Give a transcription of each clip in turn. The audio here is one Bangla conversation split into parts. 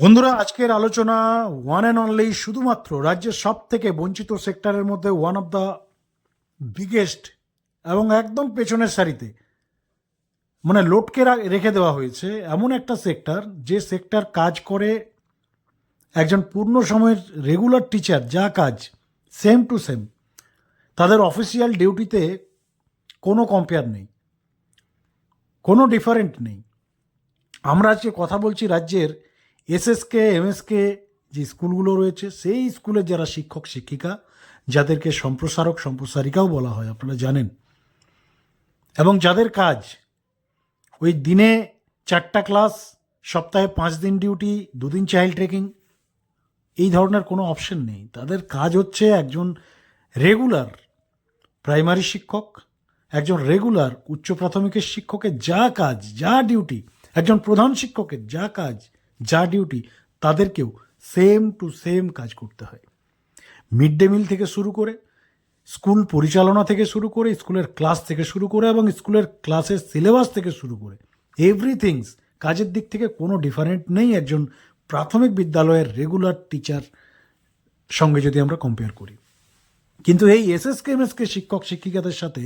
বন্ধুরা, আজকের আলোচনা ওয়ান অ্যান্ড অনলি শুধুমাত্র রাজ্যের সব থেকে বঞ্চিত সেক্টরের মধ্যে ওয়ান অফ দ্য বিগেস্ট এবং একদম পেছনের সারিতে মানে লোটকে রেখে দেওয়া হয়েছে এমন একটা সেক্টর যে সেক্টর কাজ করে একজন পূর্ণ সময়ের রেগুলার টিচার যা কাজ সেম টু সেম তাদের অফিসিয়াল ডিউটিতে কোনো কম্পেয়ার নেই, কোনো ডিফারেন্ট নেই। আমরা আজকে কথা বলছি রাজ্যের এসএসকে, এমএসকে যে স্কুলগুলো রয়েছে, সেই স্কুলের যারা শিক্ষক, শিক্ষিকা, যাদেরকে সম্প্রসারক, সম্প্রসারিকাও বলা হয়, আপনারা জানেন। এবং যাদের কাজ, ওই দিনে চারটা ক্লাস, সপ্তাহে পাঁচ দিন ডিউটি, দুদিন চাইল্ড ট্রেকিং, এই ধরনের কোনো অপশন নেই। তাদের কাজ হচ্ছে একজন রেগুলার প্রাইমারি শিক্ষক, একজন রেগুলার উচ্চ প্রাথমিকের শিক্ষকের যা কাজ, যা ডিউটি, একজন প্রধান শিক্ষকের যা কাজ যা ডিউটি তাদেরকেও সেম টু সেম কাজ করতে হয়। মিড ডে মিল থেকে শুরু করে স্কুল পরিচালনা থেকে শুরু করে স্কুলের ক্লাস থেকে শুরু করে এবং স্কুলের ক্লাসের সিলেবাস থেকে শুরু করে। এভরিথিংস কাজের দিক থেকে কোনো ডিফারেন্ট নেই। একজন প্রাথমিক বিদ্যালয়ের রেগুলার টিচার সঙ্গে যদি আমরা কম্পেয়ার করি। কিন্তু এই এসএসকে এমএসকে শিক্ষক শিক্ষিকাদের সাথে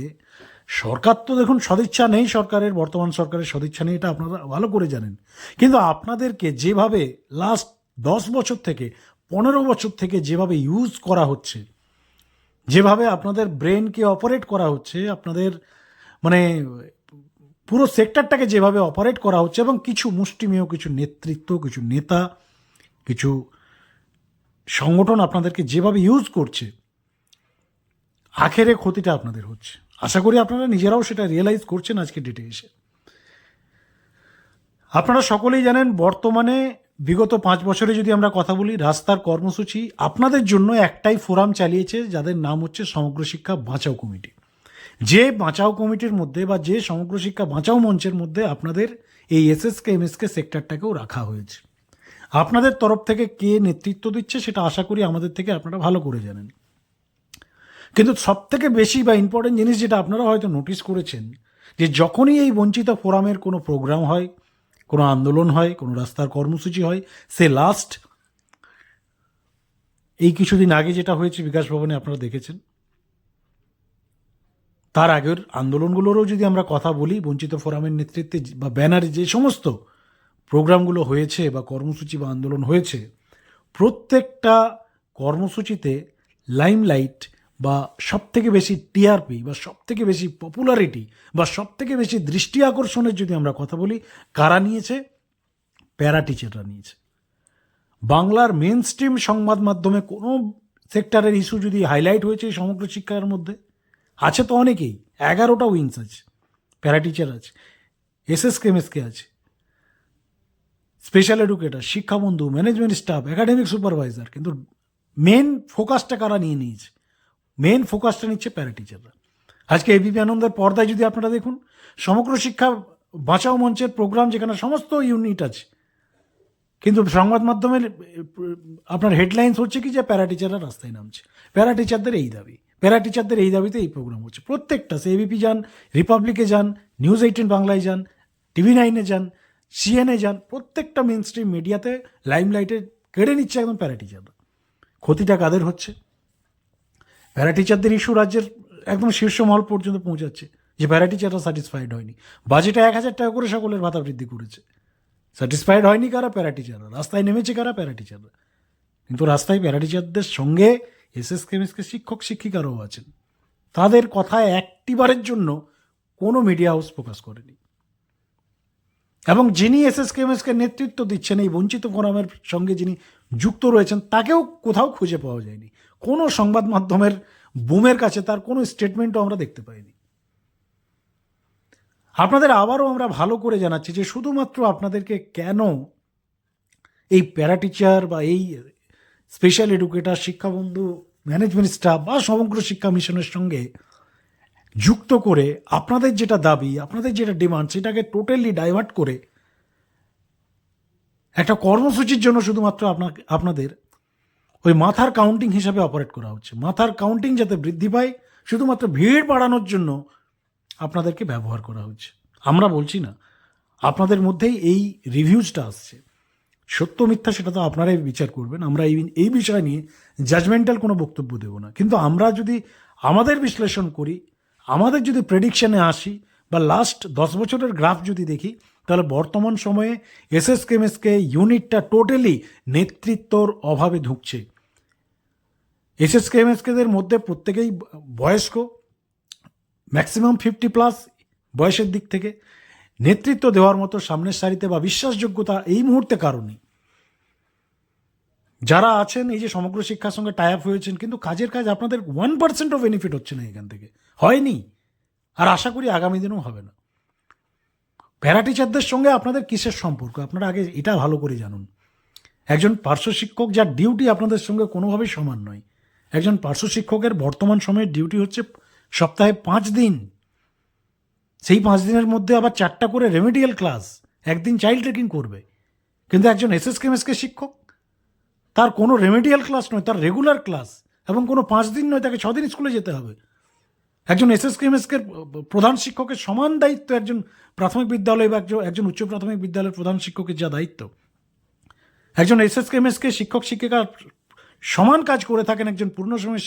সরকার তো দেখুন সদিচ্ছা নেই, সরকারের, বর্তমান সরকারের সদিচ্ছা নেই, এটা আপনারা ভালো করে জানেন। কিন্তু আপনাদেরকে যেভাবে লাস্ট দশ বছর থেকে, পনেরো বছর থেকে যেভাবে ইউজ করা হচ্ছে, যেভাবে আপনাদের ব্রেনকে অপারেট করা হচ্ছে, আপনাদের মানে পুরো সেক্টরটাকে যেভাবে অপারেট করা হচ্ছে এবং কিছু মুষ্টিমেয়, কিছু নেতৃত্ব, কিছু নেতা, কিছু সংগঠন আপনাদেরকে যেভাবে ইউজ করছে, আখেরে ক্ষতিটা আপনাদের হচ্ছে। আশা করি আপনারা নিজেরাও সেটা রিয়েলাইজ করছেন আজকে ডেটে এসে। আপনারা সকলেই জানেন, বর্তমানে বিগত পাঁচ বছরে যদি আমরা কথা বলি, রাস্তার কর্মসূচি আপনাদের জন্য একটাই ফোরাম চালিয়েছে, যাদের নাম হচ্ছে সমগ্র শিক্ষা বাঁচাও কমিটি। যে বাঁচাও কমিটির মধ্যে বা যে সমগ্র শিক্ষা বাঁচাও মঞ্চের মধ্যে আপনাদের এই এসএসকে এমএসকে সেক্টরটাকেও রাখা হয়েছে। আপনাদের তরফ থেকে কে নেতৃত্ব দিচ্ছে, সেটা আশা করি আমাদের থেকে আপনারা ভালো করে জানেন। কিন্তু সব থেকে বেশি বা ইম্পর্টেন্ট জিনিস যেটা আপনারা হয়তো নোটিস করেছেন, যে যখনই এই বঞ্চিত ফোরামের কোনো প্রোগ্রাম হয়, কোনো আন্দোলন হয়, কোনো রাস্তার কর্মসূচি হয়, সে লাস্ট এই কিছুদিন আগে যেটা হয়েছে বিকাশ ভবনে আপনারা দেখেছেন। তার আগের আন্দোলনগুলোরও যদি আমরা কথা বলি, বঞ্চিত ফোরামের নেতৃত্বে বা ব্যানারে যে সমস্ত প্রোগ্রামগুলো হয়েছে বা কর্মসূচি বা আন্দোলন হয়েছে, প্রত্যেকটা কর্মসূচিতে লাইমলাইট বা সব থেকে বেশি টিআরপি বা সব থেকে বেশি পপুলারিটি বা সব থেকে বেশি দৃষ্টি আকর্ষণের যদি আমরা কথা বলি, কারা নিয়েছে? প্যারা টিচাররা নিয়েছে। বাংলার মেন স্ট্রিম সংবাদ মাধ্যমে কোনো সেক্টরের ইস্যু যদি হাইলাইট হয়েছে সমগ্র শিক্ষার মধ্যে, আছে তো অনেকেই, এগারোটা উইংস আছে, প্যারা টিচার আছে, এস এস কেমএসকে আছে special educator Shikshabandhu management staff academic supervisor কিন্তু মেন ফোকাসটা কারা নিয়ে নিয়েছে? মেন ফোকাসটা নিচ্ছে প্যারা টিচাররা আজকে এবিপি আনন্দের পর্দায় যদি আপনারা দেখুন, সমগ্র শিক্ষা বাঁচাও মঞ্চের প্রোগ্রাম যেখানে সমস্ত ইউনিট আছে, কিন্তু সংবাদ মাধ্যমের, আপনার হেডলাইন্স হচ্ছে কি যে প্যারা টিচাররা রাস্তায় নামছে। প্যারা টিচারদের এই দাবি। প্যারা টিচারদের এই দাবিতে এই প্রোগ্রাম হচ্ছে। প্রত্যেকটা, সে এবিপি যান রিপাবলিকে যান নিউজ এইটিন বাংলায় যান টিভি নাইনে যান সিএনএ যান, প্রত্যেকটা মেন স্ট্রিম মিডিয়াতে লাইমলাইটে কেড়ে নিচ্ছে একদম প্যারা টিচাররা ক্ষতিটা কাদের হচ্ছে? প্যারা টিচারদের ইস্যু রাজ্যের একদম শীর্ষ মহল পর্যন্ত পৌঁছাচ্ছে। যে প্যারা স্যাটিসফাইড হয়নি। বাজেটে এক হাজার টাকা করে সকলের ভাতা বৃদ্ধি করেছে। স্যাটিসফাইড হয়নি কারা প্যারা টিচাররা রাস্তায় নেমেছে কারা প্যারা টিচাররা কিন্তু রাস্তায় প্যারা টিচারদের সঙ্গে এসএস কেমিসকে শিক্ষক শিক্ষিকারাও আছেন। তাদের কথায় একটিবারের জন্য কোনো মিডিয়া হাউস ফোকাস করেনি। এবং যিনি এসএস কেমএসকে নেতৃত্ব দিচ্ছেন, এই বঞ্চিত ফোরামের সঙ্গে যিনি যুক্ত রয়েছেন, তাকেও কোথাও খুঁজে পাওয়া যায়নি। কোনো সংবাদ মাধ্যমের বুমের কাছে তার কোনো স্টেটমেন্টও আমরা দেখতে পাইনি। আপনাদের আবারও আমরা ভালো করে জানাচ্ছি যে শুধুমাত্র আপনাদেরকে কেন এই প্যারা টিচার বা এই special educator Shikshabandhu management staff বা সমগ্র শিক্ষা মিশনের সঙ্গে যুক্ত করে আপনাদের যেটা দাবি, আপনাদের যেটা ডিমান্ড সেটাকে টোটালি ডাইভার্ট করে একটা কর্মসূচির জন্য শুধুমাত্র আপনাকে, আপনাদের ওই মাথার কাউন্টিং হিসাবে অপারেট করা হচ্ছে। মাথার কাউন্টিং যাতে বৃদ্ধি পায়, শুধুমাত্র ভিড় বাড়ানোর জন্য আপনাদেরকে ব্যবহার করা হচ্ছে। আমরা বলছি না, আপনাদের মধ্যেই এই রিভিউজটা আসছে। সত্য মিথ্যা সেটা তো আপনারাই বিচার করবেন, আমরা এই এই বিষয় নিয়ে জাজমেন্টাল কোনো বক্তব্য দেব না। কিন্তু আমরা যদি আমাদের বিশ্লেষণ করি, আমাদের যদি প্রেডিকশানে আসি, বা লাস্ট দশ বছরের গ্রাফ যদি দেখি, তাহলে বর্তমান সময়ে এসএস কেমএসকে ইউনিটটা টোটালি নেতৃত্বর অভাবে ধুঁকছে এসএস কেমএসকেদের মধ্যে প্রত্যেকেই বয়স্ক ম্যাক্সিমাম ফিফটি প্লাস বয়সের দিক থেকে নেতৃত্ব দেওয়ার মতো সামনের সারিতে বা বিশ্বাসযোগ্যতা এই মুহূর্তে কারণে যারা আছেন, এই যে সমগ্র শিক্ষার সঙ্গে টাই আপ হয়েছেন, কিন্তু কাজের কাজ আপনাদের ওয়ান পার্সেন্টও বেনিফিট হচ্ছে না এখান থেকে। হয়নি। আর আশা করি আগামী দিনেও হবে না। প্যারা টিচারদের সঙ্গে আপনাদের কিসের সম্পর্ক? আপনারা আগে এটা ভালো করে জানুন। একজন পার্শ্ব শিক্ষক যার ডিউটি আপনাদের সঙ্গে কোনোভাবেই সমান নয়। একজন পার্শ্ব শিক্ষকের বর্তমান সময়ের ডিউটি হচ্ছে সপ্তাহে পাঁচ দিন। সেই পাঁচ দিনের মধ্যে আবার চারটা করে রেমেডিয়াল ক্লাস একদিন চাইল্ড ট্রেকিং করবে। কিন্তু একজন এসএস কেমএসকে শিক্ষক, তার কোনো রেমেডিয়াল ক্লাস নয়, তার রেগুলার ক্লাস এবং কোনো পাঁচ দিন নয়, তাকে ছদিন স্কুলে যেতে হবে। একজন এসএস কেমএসকে প্রধান শিক্ষকের সমান দায়িত্ব একজন প্রাথমিক বিদ্যালয় বা একজন একজন উচ্চ প্রাথমিক বিদ্যালয়ের প্রধান শিক্ষকের যা দায়িত্ব। একজন এসএস কেমএসকে শিক্ষক শিক্ষিকা সমান কাজ করে থাকেন একজন পূর্ণ সময়ের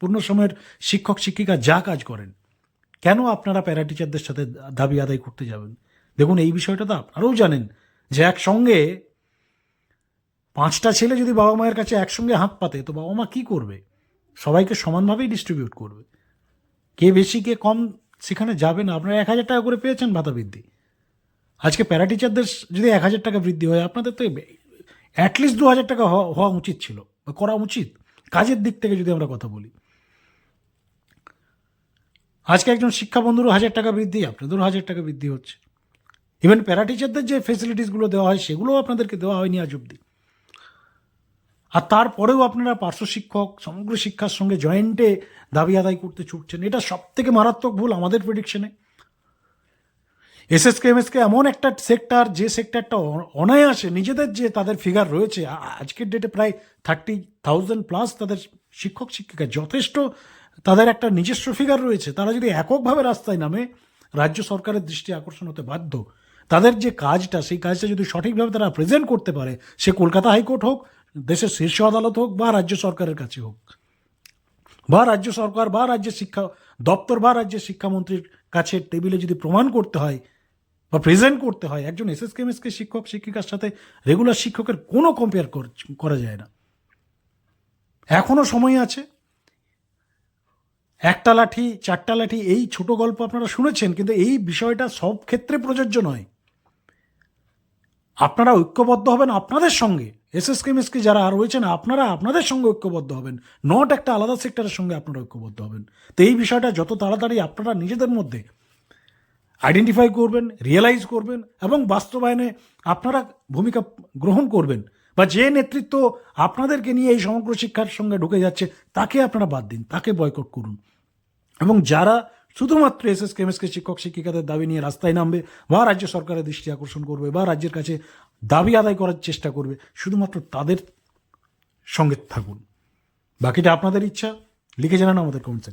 পূর্ণ সময়ের শিক্ষক, শিক্ষিকা যা কাজ করেন। কেন আপনারা প্যারা টিচারদের সাথে দাবি আদায় করতে যাবেন? দেখুন, এই বিষয়টা তো আপনারাও জানেন যে একসঙ্গে পাঁচটা ছেলে যদি বাবা মায়ের কাছে একসঙ্গে হাত পাতে, তো বাবা মা কী করবে? সবাইকে সমানভাবেই ডিস্ট্রিবিউট করবে। কে বেশি, কে কম, সেখানে যাবে না। আপনারা এক হাজার টাকা করে পেয়েছেন ভাতা বৃদ্ধি। আজকে প্যারা টিচারদের যদি এক হাজার টাকা বৃদ্ধি হয়, আপনাদের তো অ্যাটলিস্ট দু হাজার টাকা হওয়া উচিত ছিল। করা উচিত? কাজের দিক থেকে যদি আমরা কথা বলি। আজকে একজন শিক্ষা বন্ধুরও হাজার টাকা বৃদ্ধি, আপনাদেরও হাজার টাকা বৃদ্ধি হচ্ছে। ইভেন প্যারা টিচারদের যে ফেসিলিটিসগুলো দেওয়া হয়, সেগুলোও আপনাদেরকে দেওয়া হয়নি আজ অব্দি আর তারপরেও আপনারা পার্শ্ব শিক্ষক, সমগ্র শিক্ষার সঙ্গে জয়েন্টে দাবি আদায় করতে ছুটছেন। এটা সব থেকে মারাত্মক ভুল আমাদের প্রেডিকশনে এসএসকে এমএসকে এমন একটা সেক্টর যে সেক্টরটা অনায়াসে নিজেদের যে তাদের ফিগার রয়েছে আজকের ডেটে প্রায় থার্টি থাউজেন্ড প্লাস তাদের শিক্ষক, শিক্ষিকা যথেষ্ট তাদের একটা নিজস্ব ফিগার রয়েছে। তারা যদি এককভাবে রাস্তায় নামে, রাজ্য সরকারের দৃষ্টি আকর্ষণ হতে বাধ্য, তাদের যে কাজটা, সেই কাজটা যদি সঠিকভাবে তারা প্রেজেন্ট করতে পারে, সে কলকাতা হাইকোর্ট হোক, দেশের শীর্ষ আদালত হোক, বা রাজ্য সরকারের কাছে হোক, বা রাজ্য সরকার, বা রাজ্যের শিক্ষা দপ্তর, বা রাজ্যের শিক্ষামন্ত্রীর কাছে টেবিলে যদি প্রমাণ করতে হয় বা প্রেজেন্ট করতে হয়। একজন এসএস কেমএসকে শিক্ষক, শিক্ষিকার সাথে রেগুলার শিক্ষকের কোনো কম্পেয়ার করা যায় না। এখনও সময় আছে। একটা লাঠি, চারটা লাঠি, এই ছোট গল্প আপনারা শুনেছেন, কিন্তু এই বিষয়টা সব ক্ষেত্রে প্রযোজ্য নয়। আপনারা ঐক্যবদ্ধ হবেন আপনাদের সঙ্গে। এস এসএস কেমএসকে যারা রয়েছেন, আপনারা আপনাদের সঙ্গে ঐক্যবদ্ধ হবেন। নট একটা আলাদা সেক্টরের সঙ্গে আপনারা ঐক্যবদ্ধ হবেন। তো এই বিষয়টা যত তাড়াতাড়ি আপনারা নিজেদের মধ্যে আইডেন্টিফাই করবেন রিয়েলাইজ করবেন এবং বাস্তবায়নে আপনারা ভূমিকা গ্রহণ করবেন। বা যে নেতৃত্ব আপনাদেরকে নিয়ে এই সমগ্র শিক্ষার সঙ্গে ঢুকে যাচ্ছে, তাকে আপনারা বাদ দিন, তাকে বয়কট করুন। এবং যারা শুধুমাত্র এস এস কেমএসকে শিক্ষক শিক্ষিকাদের দাবি নিয়ে রাস্তায় নামবে, বা রাজ্য সরকারের দৃষ্টি আকর্ষণ করবে, বা রাজ্যের কাছে দাবি আদায় করার চেষ্টা করবে, শুধুমাত্র তাদের সঙ্গে থাকুন। বাকিটা আপনাদের ইচ্ছা, লিখে জানান আমাদের কমেন্ট